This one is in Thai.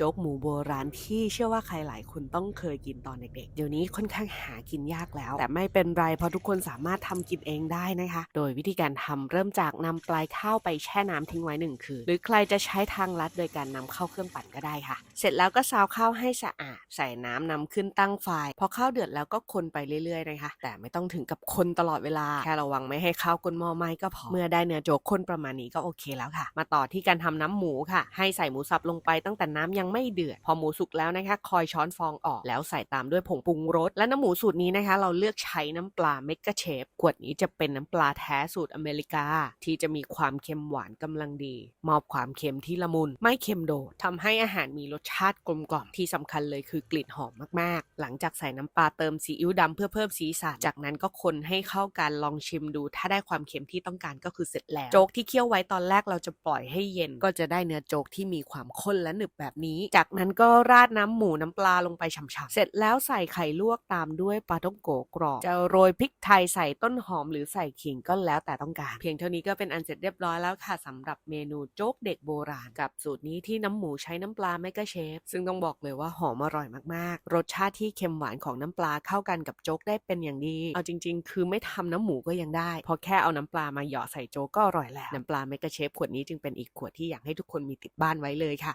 โจ๊กหมูโบราณที่เชื่อว่าใครหลายคนต้องเคยกินตอนเด็กๆ เดี๋ยวนี้ค่อนข้างหากินยากแล้ว แต่ไม่เป็นไรเพราะทุกคนสามารถทำกินเองได้นะคะ โดยวิธีการทำเริ่มจากนำปลายข้าวไปแช่น้ำทิ้งไว้หนึ่งคืน หรือใครจะใช้ทางลัดโดยการนำเข้าเครื่องปั่นก็ได้ค่ะ เสร็จแล้วก็ซาวข้าวให้สะอาด ใส่น้ำนำขึ้นตั้งไฟพอข้าวเดือดแล้วก็คนไปเรื่อยๆนะคะ แต่ไม่ต้องถึงกับคนตลอดเวลา แค่ระวังไม่ให้ข้าวก้นหม้อไหม้ก็พอ เมื่อได้เนื้อโจ๊กข้นประมาณนี้ก็โอเคแล้วค่ะ มาต่อที่การทำน้ำหมูค่ะ ให้ใส่หมูสับลงไปตั้งแต่น้ำยังไม่เดือด พอหมูสุกแล้วนะคะ คอยช้อนฟองออกแล้วใส่ตามด้วยผงปรุงรส และน้ำหมูสูตรนี้นะคะ เราเลือกใช้น้ำปลาเมกะเชฟขวดนี้จะเป็นน้ำปลาแท้สูตรอเมริกา ที่จะมีความเค็มหวานกำลังดี มอบความเค็มที่ละมุน ไม่เค็มโดดทำให้อาหารมีรสชาติกลมกล่อมที่สำคัญเลยคือกลิ่นหอมมากๆ หลังจากใส่น้ำปลาเติมซีอิ๊วดำเพื่อเพิ่มสีสันจากนั้นก็คนให้เข้ากันลองชิมดู ถ้าได้ความเค็มที่ต้องการก็คือเสร็จแล้วโจ๊กที่เคี่ยวไว้ตอนแรกเราจะปล่อยให้เย็นก็จะได้เนื้อโจ๊กที่มีความข้นและหนึบแบบนี้จากนั้นก็ราดน้ำหมูน้ำปลาลงไปฉ่ำๆ เสร็จแล้วใส่ไข่ลวกตามด้วยปลาต้องโกกรอบ จะโรยพริกไทยใส่ต้นหอมหรือใส่ขิงก็แล้วแต่ต้องการ เพียงเท่านี้ก็เป็นอันเสร็จเรียบร้อยแล้วค่ะสำหรับเมนูโจ๊กเด็กโบราณ กับสูตรนี้ที่น้ำหมูใช้น้ำปลาแมกกาเชฟ ซึ่งต้องบอกเลยว่าหอมอร่อยมากๆ รสชาติที่เค็มหวานของน้ำปลาเข้ากันกับโจ๊กได้เป็นอย่างดี เอาจริง ๆ คือไม่ทำน้ำหมูก็ยังได้เพอแค่เอาน้ำปลามาหยาะใส่โจ๊กก็อร่อยแล้ว น้ำปลาแมกกาเชฟขวดนี้จึงเป็นอีกขวดที่อยากให้ทุกคนมีติดบ้านไว้เลยค่ะ